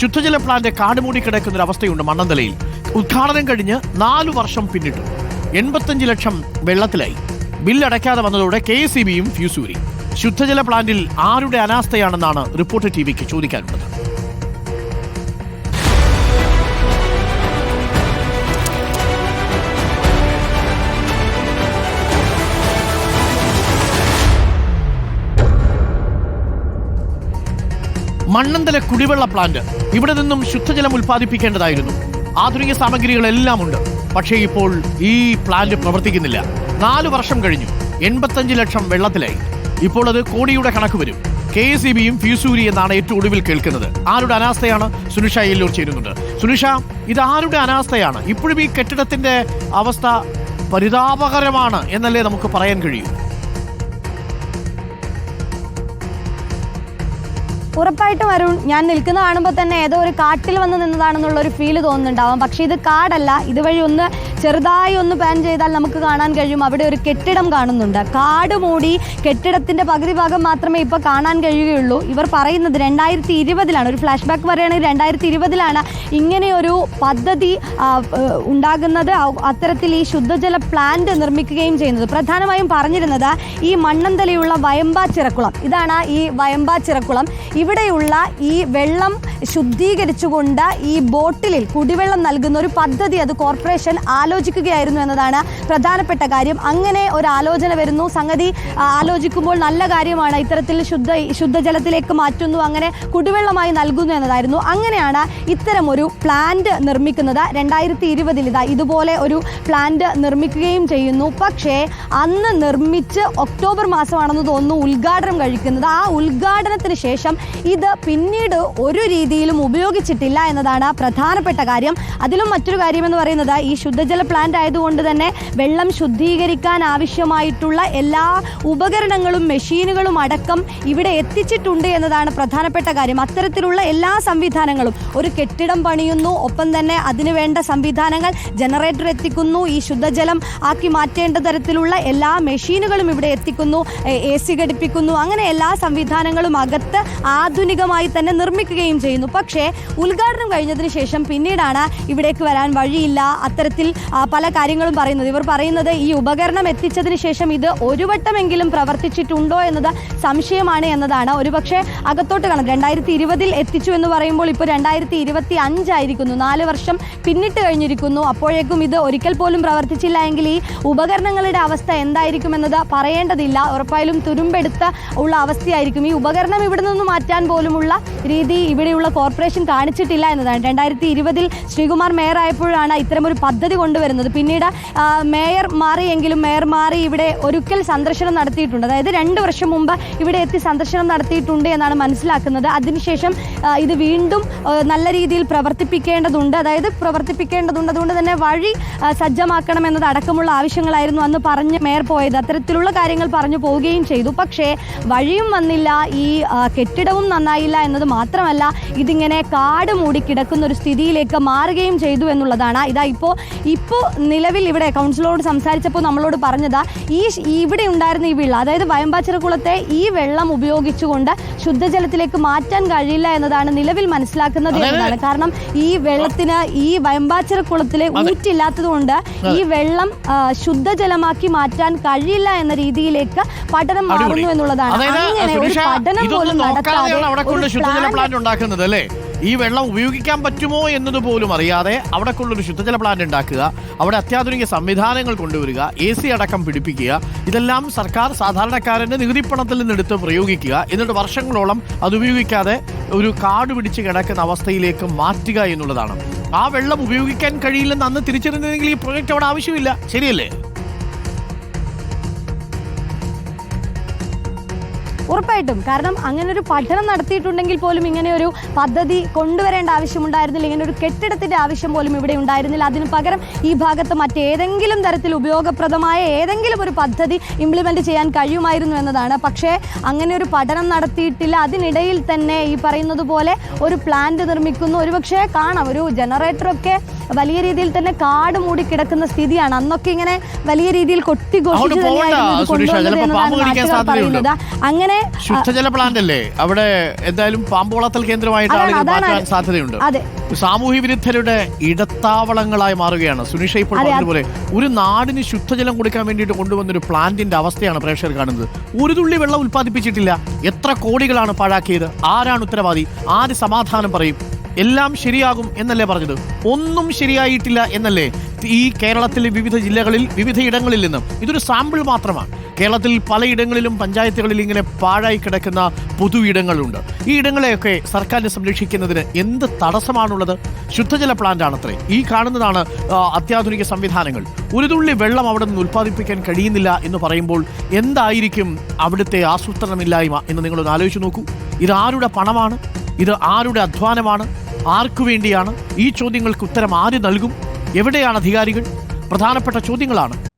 ശുദ്ധജല പ്ലാന്റ് കാടുമൂടി കിടക്കുന്ന ഒരു അവസ്ഥയുണ്ട് മണ്ണന്തലയിൽ. ഉദ്ഘാടനം കഴിഞ്ഞ് നാലു വർഷം പിന്നിട്ടു. എൺപത്തഞ്ച് ലക്ഷം വെള്ളത്തിലായി. ബില്ലടയ്ക്കാതെ വന്നതോടെ കെ എസ് ഇ ബിയും ഫ്യൂസൂരി. ശുദ്ധജല പ്ലാന്റിൽ ആരുടെ അനാസ്ഥയാണെന്നാണ് റിപ്പോർട്ട് ടി വിക്ക് ചോദിക്കാനുള്ളത്. മണ്ണന്തല കുടിവെള്ള പ്ലാന്റ് ഇവിടെ നിന്നും ശുദ്ധജലം ഉൽപ്പാദിപ്പിക്കേണ്ടതായിരുന്നു. ആധുനിക സാമഗ്രികളെല്ലാം ഉണ്ട് പക്ഷേ ഇപ്പോൾ ഈ പ്ലാന്റ് പ്രവർത്തിക്കുന്നില്ല. നാല് വർഷം കഴിഞ്ഞു. എൺപത്തഞ്ച് ലക്ഷം വെള്ളത്തിലായി. ഇപ്പോൾ അത് കോടിയുടെ കണക്ക് വരും. കെ എസ് ഇ ബിയും ഫ്യൂസൂരി എന്നാണ് ഏറ്റവും ഒടുവിൽ കേൾക്കുന്നത്. ആരുടെ അനാസ്ഥയാണ്? സുനിഷ എല്ലൂർ ചേരുന്നുണ്ട്. സുനിഷ ഇത് ആരുടെ അനാസ്ഥയാണ്? ഇപ്പോഴും ഈ കെട്ടിടത്തിന്റെ അവസ്ഥ പരിതാപകരമാണ് എന്നല്ലേ നമുക്ക് പറയാൻ കഴിയൂ? ഉറപ്പായിട്ടും അരുൺ ഞാൻ നിൽക്കുന്ന കാണുമ്പോൾ തന്നെ ഏതോ ഒരു കാട്ടിൽ വന്ന് നിന്നതാണെന്നുള്ള ഒരു ഫീൽ തോന്നുന്നുണ്ടാവും. പക്ഷേ ഇത് കാടല്ല. ഇതുവഴി ഒന്ന് ചെറുതായി ഒന്ന് പാൻ ചെയ്താൽ നമുക്ക് കാണാൻ കഴിയും. അവിടെ ഒരു കെട്ടിടം കാണുന്നുണ്ട്. കാട് മൂടി കെട്ടിടത്തിന്റെ പകുതി ഭാഗം മാത്രമേ ഇപ്പോൾ കാണാൻ കഴിയുകയുള്ളൂ. ഇവർ പറയുന്നത് രണ്ടായിരത്തി ഇരുപതിലാണ് ഒരു ഫ്ലാഷ് ബാക്ക് പറയുകയാണെങ്കിൽ രണ്ടായിരത്തി ഇരുപതിലാണ് ഇങ്ങനെയൊരു പദ്ധതി ഉണ്ടാകുന്നത്. അത്തരത്തിൽ ഈ ശുദ്ധജല പ്ലാന്റ് നിർമ്മിക്കുകയും ചെയ്യുന്നത്. പ്രധാനമായും പറഞ്ഞിരുന്നത് ഈ മണ്ണന്തലയുള്ള വയമ്പാ ചിറക്കുളം. ഇതാണ് ഈ വയമ്പാ ചിറക്കുളം. ഇവിടെയുള്ള ഈ വെള്ളം ശുദ്ധീകരിച്ചുകൊണ്ട് ഈ ബോട്ടിലിൽ കുടിവെള്ളം നൽകുന്ന ഒരു പദ്ധതി അത് കോർപ്പറേഷൻ ആലോചിക്കുകയായിരുന്നു എന്നതാണ് പ്രധാനപ്പെട്ട കാര്യം. അങ്ങനെ ഒരു ആലോചന വരുന്നു. സംഗതി ആലോചിക്കുമ്പോൾ നല്ല കാര്യമാണ്. ഇത്തരത്തിൽ ശുദ്ധ ശുദ്ധജലത്തിലേക്ക് മാറ്റുന്നു. അങ്ങനെ കുടിവെള്ളമായി നൽകുന്നു എന്നതായിരുന്നു. അങ്ങനെയാണ് ഇത്തരം ഒരു പ്ലാന്റ് നിർമ്മിക്കുന്നത്. രണ്ടായിരത്തി ഇരുപതിൽ ഇതാ ഇതുപോലെ ഒരു പ്ലാന്റ് നിർമ്മിക്കുകയും ചെയ്യുന്നു. പക്ഷേ അന്ന് നിർമ്മിച്ച് ഒക്ടോബർ മാസമാണെന്ന് തോന്നുന്നു ഉദ്ഘാടനം കഴിക്കുന്നത്. ആ ഉദ്ഘാടനത്തിന് ശേഷം ഇത് പിന്നീട് ഒരു രീതിയിലും ഉപയോഗിച്ചിട്ടില്ല എന്നതാണ് പ്രധാനപ്പെട്ട കാര്യം. അതിലും മറ്റൊരു കാര്യം എന്ന് പറയുന്നത് ഈ ശുദ്ധജല പ്ലാന്റ് ആയതുകൊണ്ട് തന്നെ വെള്ളം ശുദ്ധീകരിക്കാൻ ആവശ്യമായിട്ടുള്ള എല്ലാ ഉപകരണങ്ങളും മെഷീനുകളും അടക്കം ഇവിടെ എത്തിച്ചിട്ടുണ്ട് എന്നതാണ് പ്രധാനപ്പെട്ട കാര്യം. അത്തരത്തിലുള്ള എല്ലാ സംവിധാനങ്ങളും ഒരു കെട്ടിടം പണിയുന്നു ഒപ്പം തന്നെ അതിനു വേണ്ട സംവിധാനങ്ങൾ ജനറേറ്റർ എത്തിക്കുന്നു ഈ ശുദ്ധജലം ആക്കി മാറ്റേണ്ട തരത്തിലുള്ള എല്ലാ മെഷീനുകളും ഇവിടെ എത്തിക്കുന്നു എ സി ഘടിപ്പിക്കുന്നു അങ്ങനെ എല്ലാ സംവിധാനങ്ങളും അകത്ത് ആധുനികമായി തന്നെ നിർമ്മിക്കുകയും ചെയ്യുന്നു. പക്ഷേ ഉദ്ഘാടനം കഴിഞ്ഞതിന് ശേഷം പിന്നീടാണ് ഇവിടേക്ക് വരാൻ വഴിയില്ല. അത്തരത്തിൽ പല കാര്യങ്ങളും പറയുന്നത് ഇവർ പറയുന്നത് ഈ ഉപകരണം എത്തിച്ചതിന് ശേഷം ഇത് ഒരു വട്ടമെങ്കിലും പ്രവർത്തിച്ചിട്ടുണ്ടോ എന്നത് സംശയമാണ് എന്നതാണ്. ഒരുപക്ഷെ അകത്തോട്ട് കാണും. രണ്ടായിരത്തി ഇരുപതിൽ എത്തിച്ചു എന്ന് പറയുമ്പോൾ ഇപ്പോൾ രണ്ടായിരത്തി ഇരുപത്തി അഞ്ചായിരിക്കുന്നു നാല് വർഷം പിന്നിട്ട് കഴിഞ്ഞിരിക്കുന്നു. അപ്പോഴേക്കും ഇത് ഒരിക്കൽ പോലും പ്രവർത്തിച്ചില്ല എങ്കിൽ ഈ ഉപകരണങ്ങളുടെ അവസ്ഥ എന്തായിരിക്കും എന്നത് പറയേണ്ടതില്ല. ഉറപ്പായാലും തുരുമ്പെടുത്ത ഉള്ള അവസ്ഥയായിരിക്കും. ഈ ഉപകരണം ഇവിടെ നിന്ന് മാറ്റാൻ പോലുമുള്ള രീതി ഇവിടെയുള്ള കോർപ്പറേഷൻ കാണിച്ചിട്ടില്ല എന്നതാണ്. രണ്ടായിരത്തി ഇരുപതിൽ ശ്രീകുമാർ മേയർ ആയപ്പോഴാണ് ഇത്തരമൊരു പദ്ധതി കൊണ്ടുവരുന്നത്. പിന്നീട് മേയർ മാറിയെങ്കിലും മേയർ മാറി ഇവിടെ ഒരിക്കൽ സന്ദർശനം നടത്തിയിട്ടുണ്ട്. അതായത് രണ്ട് വർഷം മുമ്പ് ഇവിടെ എത്തി സന്ദർശനം നടത്തിയിട്ടുണ്ട് എന്നാണ് മനസ്സിലാക്കുന്നത്. അതിനുശേഷം ഇത് വീണ്ടും നല്ല രീതിയിൽ പ്രവർത്തിപ്പിക്കേണ്ടതുണ്ട്. അതായത് പ്രവർത്തിപ്പിക്കേണ്ടതുണ്ട്. അതുകൊണ്ട് തന്നെ വഴി സജ്ജമാക്കണം എന്നത് അടക്കമുള്ള ആവശ്യങ്ങളായിരുന്നു അന്ന് പറഞ്ഞ് മേയർ പോയത്. അത്തരത്തിലുള്ള കാര്യങ്ങൾ പറഞ്ഞു പോവുകയും ചെയ്തു. പക്ഷേ വഴിയും വന്നില്ല. ഈ കെട്ടിടവും നന്നായില്ല എന്നത് മാത്രമല്ല ഇതിങ്ങനെ കാട് മൂടി കിടക്കുന്ന ഒരു സ്ഥിതിയിലേക്ക് മാറുകയും ചെയ്തു എന്നുള്ളതാണ്. ഇതാ ഇപ്പോൾ ഇപ്പോൾ നിലവിൽ ഇവിടെ കൗൺസിലറോട് സംസാരിച്ചപ്പോൾ നമ്മളോട് പറഞ്ഞതാ ഈ ഇവിടെ ഉണ്ടായിരുന്ന ഈ വെള്ളം അതായത് വയമ്പാച്ചിറക്കുളത്തെ ഈ വെള്ളം ഉപയോഗിച്ചുകൊണ്ട് ശുദ്ധജലത്തിലേക്ക് മാറ്റാൻ കഴിയില്ല എന്നതാണ് നിലവിൽ മനസ്സിലാക്കുന്നത് എന്നതാണ്. കാരണം ഈ വെള്ളത്തിന് ഈ വയമ്പാച്ചിറക്കുളത്തിലെ ഊറ്റില്ലാത്തതുകൊണ്ട് ഈ വെള്ളം ശുദ്ധജലമാക്കി മാറ്റാൻ കഴിയില്ല എന്ന രീതിയിലേക്ക് പഠനം. മാറുന്നു എന്നുള്ളതാണ്. അങ്ങനെ ഒരു പഠനം പോലും നടത്താതെ അല്ലേ? ഈ വെള്ളം ഉപയോഗിക്കാൻ പറ്റുമോ എന്നത് പോലും അറിയാതെ അവിടെ കൊണ്ടൊരു ശുദ്ധജല പ്ലാന്റ് ഉണ്ടാക്കുക അവിടെ അത്യാധുനിക സംവിധാനങ്ങൾ കൊണ്ടുവരിക എ സി അടക്കം പിടിപ്പിക്കുക ഇതെല്ലാം സർക്കാർ സാധാരണക്കാരന്റെ നികുതി പണത്തിൽ നിന്നെടുത്ത് പ്രയോഗിക്കുക എന്നിട്ട് വർഷങ്ങളോളം അത് ഉപയോഗിക്കാതെ ഒരു കാട് പിടിച്ച് കിടക്കുന്ന അവസ്ഥയിലേക്ക് മാറ്റുക എന്നുള്ളതാണ്. ആ വെള്ളം ഉപയോഗിക്കാൻ കഴിയില്ലെന്ന് അന്ന് തിരിച്ചറിഞ്ഞതെങ്കിൽ ഈ പ്രോജക്റ്റ് അവിടെ ആവശ്യമില്ല. ശരിയല്ലേ? ഉറപ്പായിട്ടും. കാരണം അങ്ങനെ ഒരു പഠനം നടത്തിയിട്ടുണ്ടെങ്കിൽ പോലും ഇങ്ങനെ ഒരു പദ്ധതി കൊണ്ടുവരേണ്ട ആവശ്യമുണ്ടായിരുന്നില്ല. ഇങ്ങനെ ഒരു കെട്ടിടത്തിന്റെ ആവശ്യം പോലും ഇവിടെ ഉണ്ടായിരുന്നില്ല. അതിന് പകരം ഈ ഭാഗത്ത് മറ്റേതെങ്കിലും തരത്തിൽ ഉപയോഗപ്രദമായ ഏതെങ്കിലും ഒരു പദ്ധതി ഇംപ്ലിമെന്റ് ചെയ്യാൻ കഴിയുമായിരുന്നു എന്നതാണ്. പക്ഷേ അങ്ങനെ ഒരു പഠനം നടത്തിയിട്ടില്ല. അതിനിടയിൽ തന്നെ ഈ പറയുന്നത് പോലെ ഒരു പ്ലാന്റ് നിർമ്മിക്കുന്നു. ഒരുപക്ഷെ കാണാം. ഒരു ജനറേറ്ററൊക്കെ വലിയ രീതിയിൽ തന്നെ കാട് മൂടി കിടക്കുന്ന സ്ഥിതിയാണ്. അന്നൊക്കെ ഇങ്ങനെ വലിയ രീതിയിൽ കൊട്ടിഘോഷിച്ച് തന്നെയായിരുന്നു. പറയുന്നത്. അങ്ങനെ ശുദ്ധജല പ്ലാന്റ് അല്ലേ? അവിടെ എന്തായാലും പാമ്പ് വളർത്തൽ കേന്ദ്രമായിട്ട് ആളുകൾ മാറ്റാൻ സാധ്യതയുണ്ട്. അതെ. സാമൂഹ്യ വിരുദ്ധരുടെ ഇടത്താവളങ്ങളായി മാറുകയാണ്. സുനിഷ ഇപ്പോൾ പറഞ്ഞതുപോലെ ഒരു നാടിന് ശുദ്ധജലം കൊടുക്കാൻ വേണ്ടിയിട്ട് കൊണ്ടുവന്ന ഒരു പ്ലാന്റിന്റെ അവസ്ഥയാണ് പ്രേക്ഷകർ കാണുന്നത്. ഒരു തുള്ളി വെള്ളം ഉൽപ്പാദിപ്പിച്ചിട്ടില്ല. എത്ര കോടികളാണ് പാഴാക്കിയത്? ആരാണ് ഉത്തരവാദി? ആര് സമാധാനം പറയും? എല്ലാം ശരിയാകും എന്നല്ലേ പറഞ്ഞത്? ഒന്നും ശരിയായിട്ടില്ല എന്നല്ലേ? ഈ കേരളത്തിലെ വിവിധ ജില്ലകളിൽ വിവിധ ഇടങ്ങളിൽ നിന്നും ഇതൊരു സാമ്പിൾ മാത്രമാണ്. കേരളത്തിൽ പലയിടങ്ങളിലും പഞ്ചായത്തുകളിൽ ഇങ്ങനെ പാഴായി കിടക്കുന്ന പൊതു ഇടങ്ങളുണ്ട്. ഈ ഇടങ്ങളെയൊക്കെ സർക്കാരിനെ സംരക്ഷിക്കുന്നതിന് എന്ത് തടസ്സമാണുള്ളത്? ശുദ്ധജല പ്ലാന്റ് ആണത്രേ. ഈ കാണുന്നതാണ് അത്യാധുനിക സംവിധാനങ്ങൾ. ഒരു തുള്ളി വെള്ളം അവിടെ നിന്ന് ഉൽപ്പാദിപ്പിക്കാൻ കഴിയുന്നില്ല എന്ന് പറയുമ്പോൾ എന്തായിരിക്കും അവിടുത്തെ ആസൂത്രണമില്ലായ്മ എന്ന് നിങ്ങളൊന്ന് ആലോചിച്ച് നോക്കൂ. ഇത് ആരുടെ പണമാണ്? ഇത് ആരുടെ അധ്വാനമാണ്? ആർക്കു വേണ്ടിയാണ്? ഈ ചോദ്യങ്ങൾക്ക് ഉത്തരം ആര് നൽകും? എവിടെയാണ് അധികാരികൾ? പ്രധാനപ്പെട്ട ചോദ്യങ്ങളാണ്.